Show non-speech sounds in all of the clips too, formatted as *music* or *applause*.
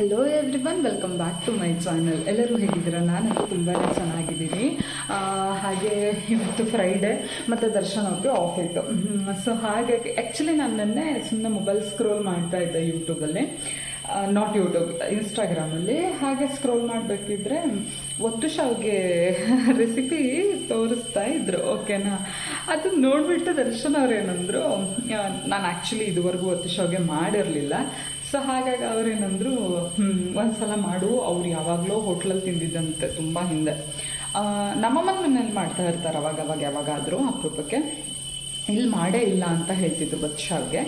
Hello everyone welcome back to my channel ಎಲ್ಲರೂ ಹೇಗಿದ್ದೀರಾ? ನಾನಂತೂ ತುಂಬಾ ಚೆನ್ನಾಗಿದ್ದೀನಿ. ಹಾಗೆ ಇವತ್ತು ಫ್ರೈಡೆ ಮತ್ತು ದರ್ಶನ್ ಅವ್ರಿಗೆ ಆಫ್ ಇತ್ತು. ಸೊ ಹಾಗಾಗಿ ಆ್ಯಕ್ಚುಲಿ ನಾನು ನಿನ್ನೆ ಸುಮ್ಮನೆ ಮೊಬೈಲ್ ಸ್ಕ್ರೋಲ್ ಮಾಡ್ತಾ ಇದ್ದೆ ಯೂಟ್ಯೂಬಲ್ಲಿ ನಾಟ್ ಯೂಟ್ಯೂಬ್ ಇನ್ಸ್ಟಾಗ್ರಾಮಲ್ಲಿ ಹಾಗೆ ಸ್ಕ್ರೋಲ್ ಮಾಡಬೇಕಿದ್ರೆ ಒತ್ತು ಶಾವ್ಗೆ ರೆಸಿಪಿ ತೋರಿಸ್ತಾ ಇದ್ರು. ಓಕೆನಾ ಅದು ನೋಡ್ಬಿಟ್ಟು ದರ್ಶನ್ ಅವ್ರು ಏನಂದ್ರು ನಾನು ಆ್ಯಕ್ಚುಲಿ ಇದುವರೆಗೂ ಒತ್ತು ಶಾವ್ಗೆ ಮಾಡಿರಲಿಲ್ಲ. ಸೊ ಹಾಗಾಗಿ ಅವ್ರೇನಂದ್ರು ಹ್ಮ್, ಒಂದ್ಸಲ ಮಾಡು ಅವ್ರು ಯಾವಾಗಲೂ ಹೋಟ್ಲಲ್ಲಿ ತಿಂದಿದ್ದಂತೆ ತುಂಬ ಹಿಂದೆ. ನಮ್ಮಮ್ಮನ ಮನೇಲಿ ಮಾಡ್ತಾ ಇರ್ತಾರೆ ಅವಾಗ ಅವಾಗ ಯಾವಾಗಾದರೂ ಅಪರೂಪಕ್ಕೆ. ಇಲ್ಲಿ ಮಾಡೇ ಇಲ್ಲ ಅಂತ ಹೇಳ್ತಿದ್ರು ಬಚ್ಚಾವ್ಗೆ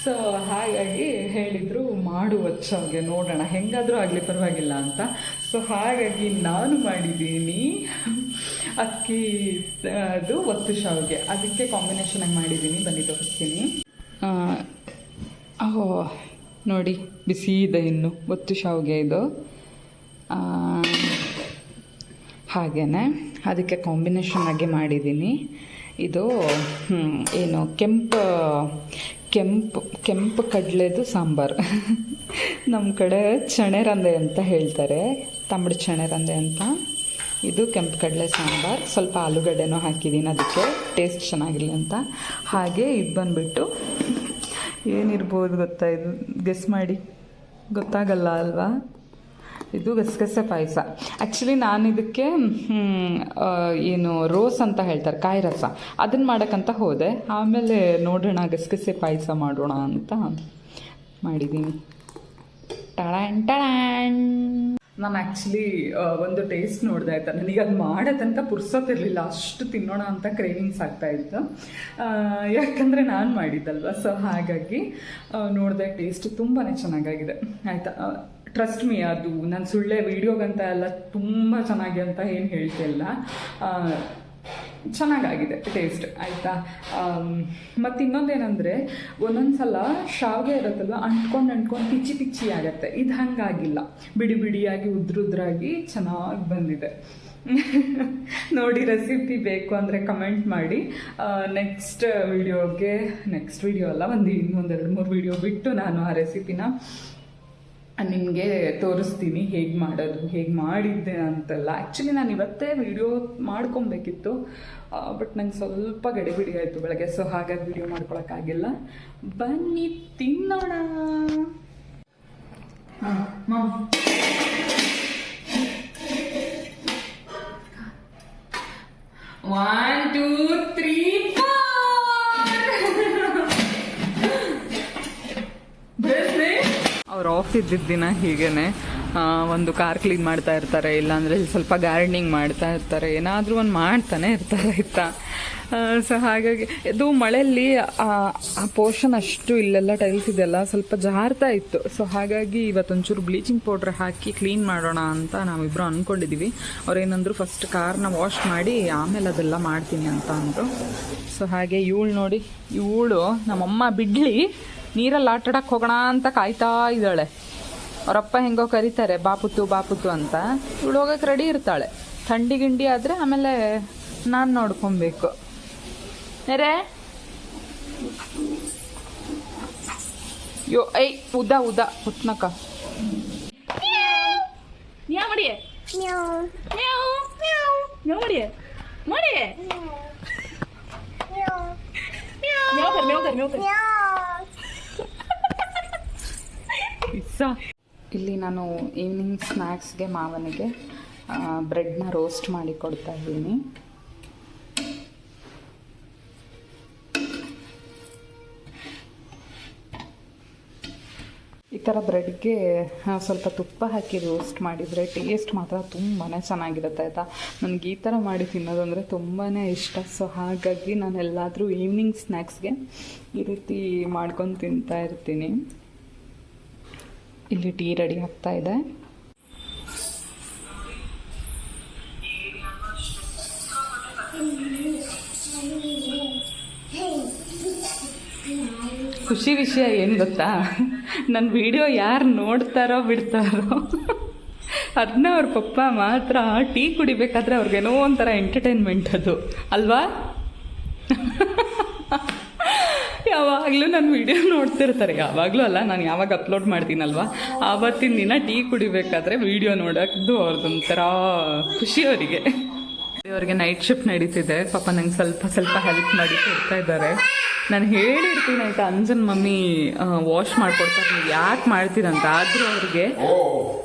ಸೊ ಹಾಗಾಗಿ ಹೇಳಿದ್ರು ಮಾಡು ಬಚ್ಚಾವ್ಗೆ ನೋಡೋಣ ಹೆಂಗಾದರೂ ಆಗಲಿ ಪರವಾಗಿಲ್ಲ ಅಂತ. ಸೊ ಹಾಗಾಗಿ ನಾನು ಮಾಡಿದ್ದೀನಿ ಅಕ್ಕಿ ಅದು ಒತ್ತು ಶಾವ್ಗೆ ಅದಕ್ಕೆ ಕಾಂಬಿನೇಷನ್ ಆಗಿ ಮಾಡಿದ್ದೀನಿ ಬನ್ನಿ ತೋರಿಸ್ತೀನಿ. ಓಹೋ ನೋಡಿ, ಬಿಸಿ ಇದೆ ಇನ್ನು. ಒತ್ತು ಶಾವಿಗೆ ಇದು. ಹಾಗೇ ಅದಕ್ಕೆ ಕಾಂಬಿನೇಷನ್ ಆಗಿ ಮಾಡಿದ್ದೀನಿ. ಇದು ಏನು, ಕೆಂಪು ಕೆಂಪು ಕೆಂಪು ಕಡಲೆದು ಸಾಂಬಾರು. *laughs* ನಮ್ಮ ಕಡೆ ಚಣೆರಂದೆ ಅಂತ ಹೇಳ್ತಾರೆ. ತಮಿಳು ಚಣೆರಂದೆ ಅಂತ. ಇದು ಕೆಂಪು ಕಡಲೆ ಸಾಂಬಾರು. ಸ್ವಲ್ಪ ಆಲೂಗಡ್ಡೆನೂ ಹಾಕಿದ್ದೀನಿ ಅದಕ್ಕೆ ಟೇಸ್ಟ್ ಚೆನ್ನಾಗಿರಲಿ ಅಂತ. ಹಾಗೆ ಇದು ಬಂದುಬಿಟ್ಟು ಏನಿರ್ಬೋದು ಗೊತ್ತಾ ಇದು? ಗೆಸ್ ಮಾಡಿ. ಗೊತ್ತಾಗಲ್ಲ ಅಲ್ವಾ? ಇದು ಗಸಗಸೆ ಪಾಯಸ. ಆ್ಯಕ್ಚುಲಿ ನಾನು ಇದಕ್ಕೆ ಏನು ರೋಸ್ ಅಂತ ಹೇಳ್ತಾರೆ, ಕಾಯಿ ರಸ. ಅದನ್ನು ಮಾಡೋಕ್ಕಂತ ಹೋದೆ. ಆಮೇಲೆ ನೋಡೋಣ, ಗಸಗಸೆ ಪಾಯಸ ಮಾಡೋಣ ಅಂತ ಮಾಡಿದ್ದೀನಿ ಟಳ್ಯಾಂಡ್ ಟಳಾನ್ ನಾನು ಆ್ಯಕ್ಚುಲಿ ಒಂದು ಟೇಸ್ಟ್ ನೋಡಿದೆ ಆಯ್ತಾ. ನನಗೆ ಅದು ಮಾಡೋ ತನಕ ಪುರ್ಸೋತಿರ್ಲಿಲ್ಲ ಅಷ್ಟು ತಿನ್ನೋಣ ಅಂತ ಕ್ರೇವಿಂಗ್ಸ್ ಆಗ್ತಾ ಇತ್ತು. ಯಾಕಂದರೆ ನಾನು ಮಾಡಿದ್ದಲ್ವ? ಸೊ ಹಾಗಾಗಿ ನೋಡಿದೆ ಟೇಸ್ಟ್ ತುಂಬಾ ಚೆನ್ನಾಗಾಗಿದೆ. ಆಯಿತಾ? ಟ್ರಸ್ಟ್ ಮೀ ಅದು, ನಾನು ಸುಳ್ಳೆ ವೀಡಿಯೋಗಂತ ಎಲ್ಲ ತುಂಬ ಚೆನ್ನಾಗಿ ಅಂತ ಏನು ಹೇಳ್ತಿಲ್ಲ. ಚೆನ್ನಾಗಾಗಿದೆ ಟೇಸ್ಟ್ ಆಯಿತಾ? ಮತ್ತು ಇನ್ನೊಂದೇನಂದರೆ ಒಂದೊಂದು ಸಲ ಶಾವಿಗೆ ಇರುತ್ತಲ್ವ, ಅಂಟ್ಕೊಂಡು ಅಂಟ್ಕೊಂಡು ಪಿಚ್ಚಿ ಪಿಚ್ಚಿ ಆಗುತ್ತೆ. ಇದು ಹಂಗಾಗಿಲ್ಲ. ಬಿಡಿ ಬಿಡಿಯಾಗಿ, ಉದ್ರುದ್ರಾಗಿ ಚೆನ್ನಾಗಿ ಬಂದಿದೆ. ನೋಡಿ ರೆಸಿಪಿ ಬೇಕು ಅಂದರೆ ಕಮೆಂಟ್ ಮಾಡಿ. ನೆಕ್ಸ್ಟ್ ವಿಡಿಯೋಗೆ ನೆಕ್ಸ್ಟ್ ವಿಡಿಯೋ ಅಲ್ಲ, ಒಂದು ಇನ್ನೊಂದೆರಡು ಮೂರು ವಿಡಿಯೋ ಬಿಟ್ಟು ನಾನು ಆ ರೆಸಿಪಿನ ನಿಮಗೆ ತೋರಿಸ್ತೀನಿ ಹೇಗೆ ಮಾಡೋದು ಹೇಗೆ ಮಾಡಿದ್ದೆ ಅಂತೆಲ್ಲ. ಆ್ಯಕ್ಚುಲಿ ನಾನು ಇವತ್ತೇ ವಿಡಿಯೋ ಮಾಡ್ಕೊಬೇಕಿತ್ತು. ಬಟ್ ನಂಗೆ ಸ್ವಲ್ಪ ಗಡಿಬಿಡಿ ಆಯಿತು ಬೆಳಗ್ಗೆ ಸೊ ಹಾಗಾಗಿ ವಿಡಿಯೋ ಮಾಡ್ಕೊಳಕ್ಕಾಗಿಲ್ಲ. ಬನ್ನಿ ತಿನ್ನೋಣ. ಒನ್ ಟೂ ಆಫ್ ಇದ್ದಿದ್ದ ದಿನ ಹೀಗೇನೆ ಒಂದು ಕಾರ್ ಕ್ಲೀನ್ ಮಾಡ್ತಾ ಇರ್ತಾರೆ, ಇಲ್ಲಾಂದರೆ ಸ್ವಲ್ಪ ಗಾರ್ಡನಿಂಗ್ ಮಾಡ್ತಾ ಇರ್ತಾರೆ, ಏನಾದರೂ ಒಂದು ಮಾಡ್ತಾನೆ ಇರ್ತಾರೆ ಇತ್ತ ಸೊ ಹಾಗಾಗಿ, ಇದು ಮಳೆಯಲ್ಲಿ, ಆ ಪೋರ್ಷನ್ ಅಷ್ಟು ಇಲ್ಲೆಲ್ಲ ಟೈಲ್ಸ್ ಇದೆಲ್ಲ ಸ್ವಲ್ಪ ಜಾರ್ತಾ ಇತ್ತು. ಸೊ ಹಾಗಾಗಿ ಇವತ್ತೊಂಚೂರು ಬ್ಲೀಚಿಂಗ್ ಪೌಡ್ರ್ ಹಾಕಿ ಕ್ಲೀನ್ ಮಾಡೋಣ ಅಂತ ನಾವಿಬ್ಬರು ಅಂದ್ಕೊಂಡಿದ್ದೀವಿ ಅವ್ರೇನಂದ್ರು ಫಸ್ಟ್ ಕಾರ್ನ ವಾಶ್ ಮಾಡಿ, ಆಮೇಲೆ ಅದೆಲ್ಲ ಮಾಡ್ತೀನಿ ಅಂತ ಅಂದರು. ಸೊ ಹಾಗೆ ಇವಳು ನೋಡಿ, ಇವಳು ನಮ್ಮಮ್ಮ ಬಿಡ್ಲಿ ನೀರಲ್ಲಿ ಆಟಾಡಕ್ಕೆ ಹೋಗೋಣ ಅಂತ ಕಾಯ್ತಾ ಇದ್ದಾಳೆ ಅವರಪ್ಪ ಹೆಂಗೋ ಕರೀತಾರೆ ಬಾಪುತ್ತು ಬಾಪುತ್ತು ಅಂತ ಇವಳು ಹೋಗಕ್ಕೆ ರೆಡಿ ಇರ್ತಾಳೆ ಥಂಡಿ ಗಿಂಡಿ ಆದರೆ ಆಮೇಲೆ ನಾನು ನೋಡ್ಕೊಬೇಕು ನೆರೆ ಯೋ ಐ ಉದ ಉದ ಉತ್ನಕ ಮಾಡಿಯೇ ಮಾಡಿಯೇ ಮಾಡಿಯೇ ಪಿಜ್ಜಾ ಇಲ್ಲಿ ನಾನು ಈವ್ನಿಂಗ್ ಸ್ನ್ಯಾಕ್ಸ್ಗೆ ಮಾವನಿಗೆ ಬ್ರೆಡ್ನ ರೋಸ್ಟ್ ಮಾಡಿ ಕೊಡ್ತಾ ಇದ್ದೀನಿ. ಈ ಥರ ಬ್ರೆಡ್ಗೆ ಸ್ವಲ್ಪ ತುಪ್ಪ ಹಾಕಿ ರೋಸ್ಟ್ ಮಾಡಿದರೆ ಟೇಸ್ಟ್ ಮಾತ್ರ ತುಂಬಾ ಚೆನ್ನಾಗಿರುತ್ತೆ, ಆಯಿತಾ? ನನಗೆ ಈ ಥರ ಮಾಡಿ ತಿನ್ನೋದಂದರೆ ತುಂಬಾ ಇಷ್ಟ. ಸೊ ಹಾಗಾಗಿ ನಾನು ಎಲ್ಲಾದರೂ ಈವ್ನಿಂಗ್ ಸ್ನ್ಯಾಕ್ಸ್ಗೆ ಈ ರೀತಿ ಮಾಡ್ಕೊಂಡು ತಿಂತಾ ಇರ್ತೀನಿ. ಇಲ್ಲಿ ಟೀ ರೆಡಿ ಆಗ್ತಾ ಇದೆ. ಖುಷಿ ವಿಷಯ ಏನು ಗೊತ್ತಾ? ನನ್ನ ವಿಡಿಯೋ ಯಾರು ನೋಡ್ತಾರೋ ಬಿಡ್ತಾರೋ? ಅದನ್ನ ಅವ್ರ ಪಪ್ಪ ಮಾತ್ರ ಟೀ ಕುಡಿಬೇಕಾದ್ರೆ ಅವ್ರಿಗೇನೋ ಒಂಥರ ಎಂಟರ್ಟೈನ್ಮೆಂಟ್ ಅದು. ಅಲ್ವಾ? ಯಾವಾಗಲೂ ನನ್ನ ವಿಡಿಯೋ ನೋಡ್ತಿರ್ತಾರೆ. ಯಾವಾಗಲೂ ಅಲ್ಲ, ನಾನು ಯಾವಾಗ ಅಪ್ಲೋಡ್ ಮಾಡ್ತೀನಲ್ವ? ಆವತ್ತಿನ ದಿನ ಟೀ ಕುಡಿಬೇಕಾದ್ರೆ ವಿಡಿಯೋ ನೋಡೋದು ಅವ್ರದ್ದೊಂಥರ ಖುಷಿ ಅವರಿಗೆ. ಅವ್ರಿಗೆ ನೈಟ್ ಶಿಫ್ಟ್ ನಡೀತಿದೆ. ಪಾಪ ನಂಗೆ ಸ್ವಲ್ಪ ಸ್ವಲ್ಪ ಹೆಲ್ಪ್ ಮಾಡಿ ಕೊಡ್ತಾ ಇದ್ದಾರೆ. ನಾನು ಹೇಳಿರ್ತೀನಿ ಆಯ್ತಾ, ಅಂಜನ್ ಮಮ್ಮಿ ವಾಶ್ ಮಾಡ್ಕೊಡ್ತಾರೆ. ನೀವು ಯಾಕೆ ಮಾಡ್ತೀರಂತ? ಆದರೂ ಅವ್ರಿಗೆ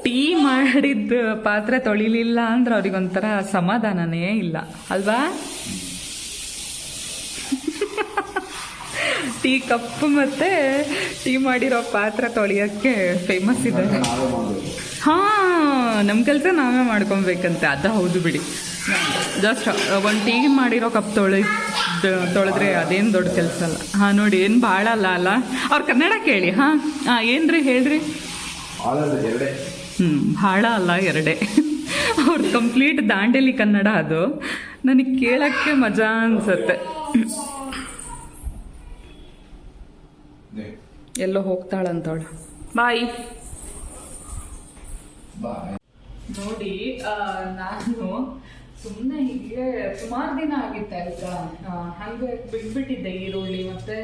ಟೀ ಮಾಡಿದ ಪಾತ್ರೆ ತೊಳಿಲಿಲ್ಲ ಅಂದ್ರೆ ಅವ್ರಿಗೆ ಒಂಥರ ಸಮಾಧಾನನೇ ಇಲ್ಲ. ಅಲ್ವಾ? ಟೀ ಕಪ್ ಮತ್ತೆ ಟೀ ಮಾಡಿರೋ ಪಾತ್ರೆ ತೊಳಿಯೋಕ್ಕೆ ಫೇಮಸ್ ಇದೆ. ಹಾ ನಮ್ಮ ಕೆಲಸ ನಾವೇ ಮಾಡ್ಕೊಬೇಕಂತೆ ಅದ ಹೌದು ಬಿಡಿ. ಜಸ್ಟ್ ಒಂದು ಟೀ ಮಾಡಿರೋ ಕಪ್ ತೊಳಿ ತೊಳೆದ್ರೆ ಅದೇನು ದೊಡ್ಡ ಕೆಲಸ ಅಲ್ಲ. ಹಾಂ ನೋಡಿ ಏನು ಭಾಳ ಅಲ್ಲ ಅಲ್ಲ. ಅವ್ರು ಕನ್ನಡ ಕೇಳಿ ಹಾಂ? ಹಾಂ ಏನ್ರಿ ಹೇಳ್ರಿ? ಹ್ಮ್ ಹ್ಞೂ ಭಾಳ ಅಲ್ಲ ಎರಡೇ. ಅವ್ರ ಕಂಪ್ಲೀಟ್ ದಾಂಡೇಲಿ ಕನ್ನಡ ಅದು. ನನಗೆ ಕೇಳೋಕ್ಕೆ ಮಜಾ ಅನ್ಸುತ್ತೆ. ಎಲ್ಲೋ ಹೋಗ್ತಾಳಂತವಳು. ಬಾಯ್. ಬಾಯ್ ನೋಡಿ ನಾನು ಸುಮ್ಮನೆ ಹೀಗೆ ಸುಮಾರು ದಿನ ಆಗಿತ್ತು ಆಯ್ತಾ? ಹಂಗೆ ಬಿಟ್ಬಿಟ್ಟಿದ್ದೆ ಈರುಳ್ಳಿ ಮತ್ತೆ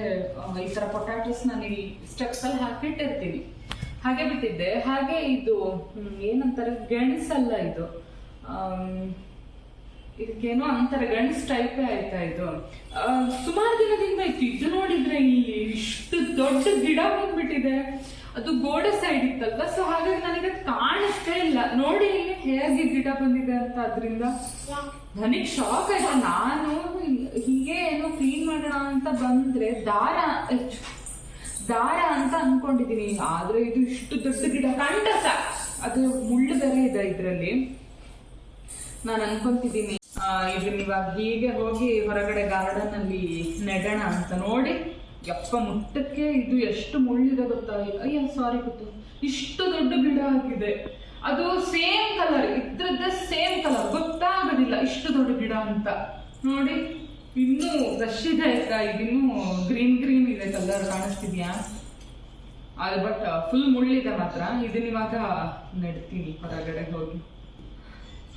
ಈ ತರ ಪೊಟ್ಯಾಟೋಸ್ ನಾನು ಈ ಸ್ಟೆಪ್ಸ್ ಅಲ್ಲಿ ಹಾಕಿಟ್ಟಿರ್ತೀನಿ. ಹಾಗೆ ಬಿಟ್ಟಿದ್ದೆ. ಹಾಗೆ ಇದು ಏನಂತಾರೆ ಗೆಣಸಲ್ಲ ಇದು. ಇದಕ್ಕೇನೋ ಅಂತಾರೆ ಗಣಸ್ ಟೈಪೇ ಆಯ್ತಾ ಇದು. ಸುಮಾರು ದಿನದಿಂದ ಇತ್ತು. ಇದು ನೋಡಿದ್ರೆ ಇಲ್ಲಿ ದೊಡ್ಡ ಗಿಡ ಬಂದ್ಬಿಟ್ಟಿದೆ. ಅದು ಗೋಡೆ ಸೈಡ್ ಇತ್ತಲ್ವ ಸೊ ಹಾಗಾಗಿ ನನಗೆ ಕಾಣಿಸ್ತಾ ಇಲ್ಲ. ನೋಡಿ ಇಲ್ಲಿ ಹೇಗೆ ಗಿಡ ಬಂದಿದೆ ಅಂತ ಅದರಿಂದ. ನನಗೆ ಶಾಕ್ ಆಯ್ತು. ನಾನು ಹೀಗೆ ಏನೋ ಕ್ಲೀನ್ ಮಾಡೋಣ ಅಂತ ಬಂದ್ರೆ ದಾರ ದಾರ ಅಂತ ಅನ್ಕೊಂಡಿದೀನಿ. ಆದ್ರೆ ಇದು ಇಷ್ಟು ದೊಡ್ಡ ಗಿಡ ಕಂಡಸ ಅದು ಮುಳ್ಳು ಬೇರೆ ಇದೆ ಇದ್ರಲ್ಲಿ. ನಾನು ಅನ್ಕೊಂತಿದ್ದೀನಿ ಇದನ್ನ ಹೀಗೆ ಹೋಗಿ ಹೊರಗಡೆ ಗಾರ್ಡನ್ ಅಲ್ಲಿ ನೆಡೋಣ ಅಂತ ನೋಡಿ. ಯಪ್ಪ ಮುಟ್ಟಕ್ಕೆ ಇದು ಎಷ್ಟು ಮುಳ್ಳಿದೆ ಗೊತ್ತಾ? ಅಯ್ಯ ಸಾರಿ ಗೊತ್ತು ಇಷ್ಟು ದೊಡ್ಡ ಗಿಡ ಆಗಿದೆ ಅದು ಸೇಮ್ ಕಲರ್ ಇದ್ರದ್ದೇ ಸೇಮ್ ಕಲರ್ ಗೊತ್ತಾಗೋದಿಲ್ಲ ಇಷ್ಟು ದೊಡ್ಡ ಗಿಡ ಅಂತ. ನೋಡಿ, ಇನ್ನೂ ರಶ್ ಇದೆ ಆಯ್ತಾ ಇನ್ನೂ ಗ್ರೀನ್ ಗ್ರೀನ್ ಇದೆ ಕಲರ್ ಕಾಣಿಸ್ತಿದ್ಯಾ? ಅದು ಬಟ್ ಫುಲ್ ಮುಳ್ಳಿದೆ ಮಾತ್ರ. ಇದನ್ನ ಇವಾಗ ನೆಡ್ತೀನಿ ಹೊರಗಡೆ ಹೋಗಿ.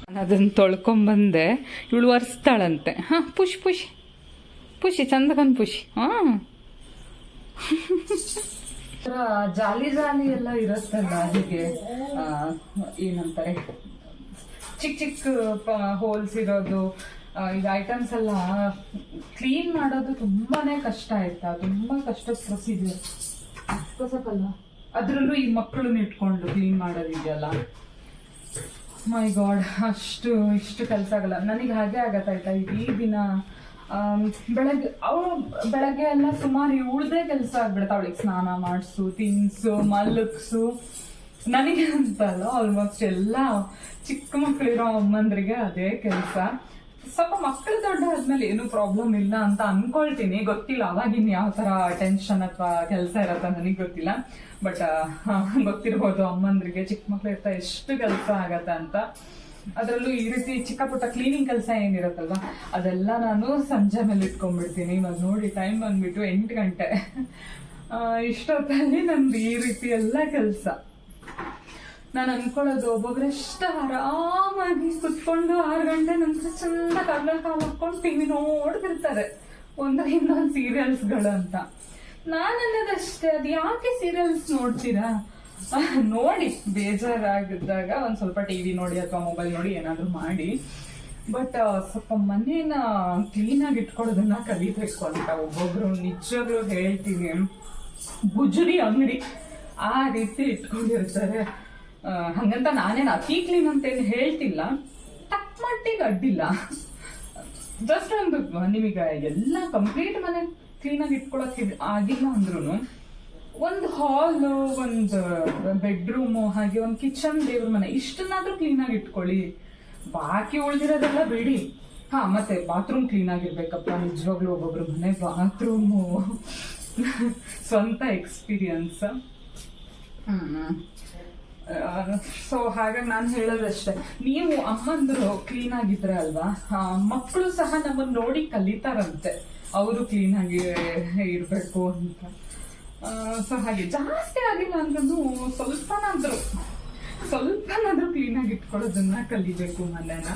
ನಾನು ಅದನ್ನು ತೊಳ್ಕೊಂಬಂದೆ. ಇವಳು ಒರೆಸ್ತಾಳಂತೆ. ಹಾಂ, ಪುಷ್ ಪುಷ್. ಪುಷಿ ಚಂದಕನ್ ಪುಷಿ. ಹಾಂ *laughs* ಜಾಲಿ ಜಾಲಿ ಎಲ್ಲ ಇರುತ್ತಲ್ಲ ಹೀಗೆ ಆ, ಏನಂತಾರೆ? ಚಿಕ್ಕ ಚಿಕ್ಕ ಹೋಲ್ಸ್ ಇರೋದು. ಇದು ಈಗ ಐಟಮ್ಸ್ ಎಲ್ಲ ಕ್ಲೀನ್ ಮಾಡೋದು ತುಂಬಾನೇ ಕಷ್ಟ ಆಯ್ತಾ? ತುಂಬಾ ಕಷ್ಟ ಪ್ರೊಸೀಜರ್ ಹೊಸಕಲ್ಲ ಅದರಲ್ಲೂ ಈ ಮಕ್ಕಳನ್ನ ಇಟ್ಕೊಂಡು ಕ್ಲೀನ್ ಮಾಡೋದಿದೆಯಲ್ಲ? ಮೈ ಗಾಡ್ ಅಷ್ಟು ಇಷ್ಟು ಕೆಲಸ ಆಗಲ್ಲ. ನನಗೆ ಹಾಗೆ ಆಗತ್ತಾಯ್ತಾ ಇಡೀ ದಿನ ಬೆಳಗ್ಗೆ ಅವಳು ಬೆಳಗ್ಗೆ ಎಲ್ಲ ಸುಮಾರು ಇವಳದೇ ಕೆಲಸ ಆಗ್ಬಿಡುತ್ತೆ ಅವಳಿಗೆ ಸ್ನಾನ ಮಾಡಿಸು, ತಿನ್ಸು, ಮಲಗ್ಸು. ನನಗೆ ಅಂತಲ್ಲ ಆಲ್ಮೋಸ್ಟ್ ಎಲ್ಲ ಚಿಕ್ಕ ಮಕ್ಕಳಿರೋ ಅಮ್ಮಂದ್ರಿಗೆ ಅದೇ ಕೆಲಸ. ಸ್ವಲ್ಪ ಮಕ್ಕಳು ದೊಡ್ಡ ಆದ್ಮೇಲೆ ಏನು ಪ್ರಾಬ್ಲಮ್ ಇಲ್ಲ ಅಂತ ಅನ್ಕೊಳ್ತೀನಿ. ಗೊತ್ತಿಲ್ಲ ಅವಾಗಿನ್ ಯಾವ ತರ ಟೆನ್ಷನ್ ಅಥವಾ ಕೆಲಸ ಇರತ್ತ ನನಗೆ ಗೊತ್ತಿಲ್ಲ. ಬಟ್ ಗೊತ್ತಿರ್ಬೋದು ಅಮ್ಮಂದ್ರಿಗೆ ಚಿಕ್ಕ ಮಕ್ಳು ಇರ್ತಾ ಎಷ್ಟು ಕೆಲಸ ಆಗತ್ತ ಅಂತ. ಅದರಲ್ಲೂ ಈ ರೀತಿ ಚಿಕ್ಕ ಪುಟ್ಟ ಕ್ಲೀನಿಂಗ್ ಕೆಲಸ ಏನಿರುತ್ತಲ್ವಾ? ಅದೆಲ್ಲ ನಾನು ಸಂಜೆ ಮೇಲೆ ಇಟ್ಕೊಂಡ್ಬಿಡ್ತೀನಿ. ಇವಾಗ ನೋಡಿ ಟೈಮ್ ಬಂದ್ಬಿಟ್ಟು ಎಂಟು ಗಂಟೆ. ಇಷ್ಟೊತ್ತಲ್ಲಿ ನಂದು ಈ ರೀತಿ ಎಲ್ಲ ಕೆಲಸ. ನಾನು ಅನ್ಕೊಳ್ಳೋದು ಒಬ್ಬೊಬ್ರು ಎಷ್ಟು ಆರಾಮಾಗಿ ಕುತ್ಕೊಂಡು ಆರು ಗಂಟೆ ನಂತರ ಚಂದ ಕರ್ಲ ಕಾಲು ಹಾಕೊಂಡು ಟಿವಿ ನೋಡ್ತಿರ್ತಾರೆ. ಒಂದು ಇನ್ನೊಂದು ಸೀರಿಯಲ್ಸ್ಗಳು ಅಂತ. ನಾನು ಅನ್ನೋದಷ್ಟೇ ಅದು ಯಾಕೆ ಸೀರಿಯಲ್ಸ್ ನೋಡ್ತೀರಾ? *laughs* ನೋಡಿ, ಬೇಜಾರಾಗಿದ್ದಾಗ ಒಂದ್ ಸ್ವಲ್ಪ ಟಿವಿ ನೋಡಿ ಅಥವಾ ಮೊಬೈಲ್ ನೋಡಿ ಏನಾದ್ರು ಮಾಡಿ. ಬಟ್ ಸ್ವಲ್ಪ ಮನೇನ ಕ್ಲೀನ್ ಆಗಿ ಇಟ್ಕೊಳ್ಳೋದನ್ನ ಕಲಿಬೇಕು ಅಂತ ಒಬ್ಬೊಬ್ರು ನಿಜವಾಗ್ಲೂ ಹೇಳ್ತೀನಿ. ಗುಜರಿ ಅಂಗಡಿ ಆ ರೀತಿ ಇಟ್ಕೊಂಡಿರ್ತಾರೆ. ಹಂಗಂತ ನಾನೇನು ಅತಿ ಕ್ಲೀನ್ ಅಂತ ಏನು ಹೇಳ್ತಿಲ್ಲ. ತಕ್ಕ ಮಟ್ಟಿಗೆ ಅಡ್ಡಿಲ್ಲ. ಜಸ್ಟ್ ಒಂದು, ನಿಮಗೆ ಎಲ್ಲ ಕಂಪ್ಲೀಟ್ ಮನೆ ಕ್ಲೀನಾಗಿ ಇಟ್ಕೊಳಕ್ ಆಗಿಲ್ಲ ಅಂದ್ರೂ ಒಂದು ಹಾಲ್ ಒಂದು ಬೆಡ್ರೂಮ್ ಹಾಗೆ ಒಂದು ಕಿಚನ್ ದೇವ್ರ ಮನೆ. ಇಷ್ಟನ್ನಾದ್ರೂ ಆಗಿ ಇಟ್ಕೊಳ್ಳಿ. ಬಾಕಿ ಉಳಿದಿರೋದೆಲ್ಲ ಬಿಡಿ. ಹಾ, ಮತ್ತೆ ಬಾತ್ರೂಮ್ ಕ್ಲೀನ್ ಆಗಿರ್ಬೇಕಪ್ಪ. ನಿಜವಾಗ್ಲೂ ಒಬ್ಬೊಬ್ರು ಮನೆ ಬಾತ್ರೂಮು ಸ್ವಂತ ಎಕ್ಸ್ಪೀರಿಯನ್ಸ್ ಸೊ ಹಾಗಾಗಿ ನಾನು ಹೇಳೋದಷ್ಟೇ. ನೀವು ಅಮ್ಮಂದ್ರು ಕ್ಲೀನ್ ಆಗಿದ್ರೆ ಅಲ್ವಾ? ಮಕ್ಕಳು ಸಹ ನಮ್ಮನ್ನ ನೋಡಿ ಕಲಿತಾರಂತೆ. ಅವರು ಕ್ಲೀನ್ ಆಗಿ ಇರಬೇಕು ಅಂತ. ಸೊ ಹಾಗೆ ಜಾಸ್ತಿ ಆಗಿಲ್ಲ ಅಂದ್ರೂ ಸ್ವಲ್ಪನಾದ್ರೂ ಸ್ವಲ್ಪನಾದ್ರೂ ಕ್ಲೀನ್ ಆಗಿ ಇಟ್ಕೊಳ್ಳೋದನ್ನ ಕಲಿಬೇಕು ಮನೆನ.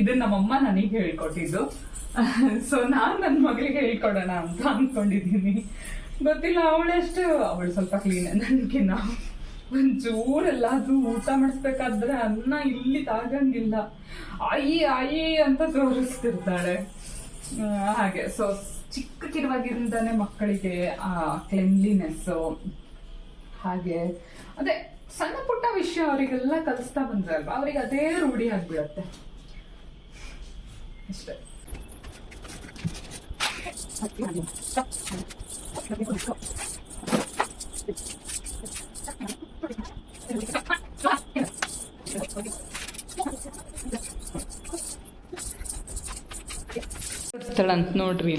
ಇದನ್ನ ನಮ್ಮಮ್ಮ ನನಗೆ ಹೇಳ್ಕೊಟ್ಟಿದ್ದು. ಸೊ ನಾನು ನನ್ನ ಮಗಳಿಗೆ ಹೇಳ್ಕೊಡೋಣ ಅಂತ ಅನ್ಕೊಂಡಿದ್ದೀನಿ ಗೊತ್ತಿಲ್ಲ, ಅವಳೆಷ್ಟು, ಅವಳು ಸ್ವಲ್ಪ ಕ್ಲೀನ್ ನನ್ಗಿನ್ನ ಒಂಚೂರೆಲ್ಲಾದ್ರೂ ಊಟ ಮಾಡಿಸ್ಬೇಕಾದ್ರೆ ಅನ್ನ ಇಲ್ಲಿ ತಾಗಂಗಿಲ್ಲ. ಆಯಿ ಆಯಿ ಅಂತ ತೋರಿಸ್ತಿರ್ತಾಳೆ. ಹಾಗೆ ಸೊ ಚಿಕ್ಕಕಿರುವಾಗಿಂದಾನೆ ಮಕ್ಕಳಿಗೆ ಆ ಕ್ಲೆನ್ಲಿನೆಸ್ ಹಾಗೆ, ಅದೇ ಸಣ್ಣ ಪುಟ್ಟ ವಿಷಯ ಅವರಿಗೆಲ್ಲ ಕಲಿಸ್ತಾ ಬಂದ್ರೆ ಅಲ್ವಾ, ಅವ್ರಿಗೆ ಅದೇ ರೂಢಿ ಆಗ್ಬಿಡತ್ತೆ. ಅಷ್ಟೇ. ಅಂತ ನೋಡ್ರಿ.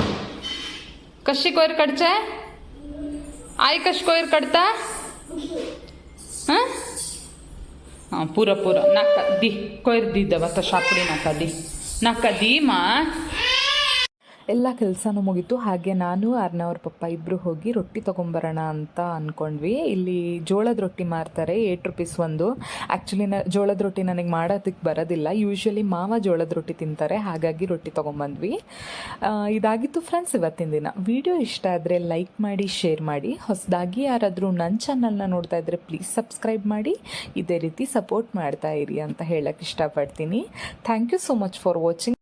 કશી કોઈર કડચે આઈ કશ કોઈર કડતા હા હા પૂરા પૂરા નાકા દી કોઈર દીધવા તો શાપડી નાકા દી નાકા દી માં ಎಲ್ಲ ಕೆಲಸನೂ ಮುಗೀತು. ಹಾಗೆ ನಾನು ಅರ್ನವ್ರ ಪಪ್ಪ ಇಬ್ಬರು ಹೋಗಿ ರೊಟ್ಟಿ ತೊಗೊಂಬರೋಣ ಅಂತ ಅಂದ್ಕೊಂಡ್ವಿ ಇಲ್ಲಿ ಜೋಳದ ರೊಟ್ಟಿ ಮಾರ್ತಾರೆ ಏಟ್ ರುಪೀಸ್ ಒಂದು. ಆ್ಯಕ್ಚುಲಿ ನ, ಜೋಳದ ರೊಟ್ಟಿ ನನಗೆ ಮಾಡೋದಕ್ಕೆ ಬರೋದಿಲ್ಲ. ಯೂಶ್ವಲಿ ಮಾವ ಜೋಳದ ರೊಟ್ಟಿ ತಿಂತಾರೆ, ಹಾಗಾಗಿ ರೊಟ್ಟಿ ತೊಗೊಂಬಂದ್ವಿ. ಇದಾಗಿತ್ತು ಫ್ರೆಂಡ್ಸ್ ಇವತ್ತಿನ ದಿನ. ವಿಡಿಯೋ ಇಷ್ಟ ಆದರೆ ಲೈಕ್ ಮಾಡಿ ಶೇರ್ ಮಾಡಿ. ಹೊಸದಾಗಿ ಯಾರಾದರೂ ನನ್ನ ಚಾನಲ್ನ ನೋಡ್ತಾ ಇದ್ದರೆ ಪ್ಲೀಸ್ ಸಬ್ಸ್ಕ್ರೈಬ್ ಮಾಡಿ. ಇದೇ ರೀತಿ ಸಪೋರ್ಟ್ ಮಾಡ್ತಾ ಇರಿ ಅಂತ ಹೇಳಕ್ಕೆ ಇಷ್ಟಪಡ್ತೀನಿ. Thank you so much for watching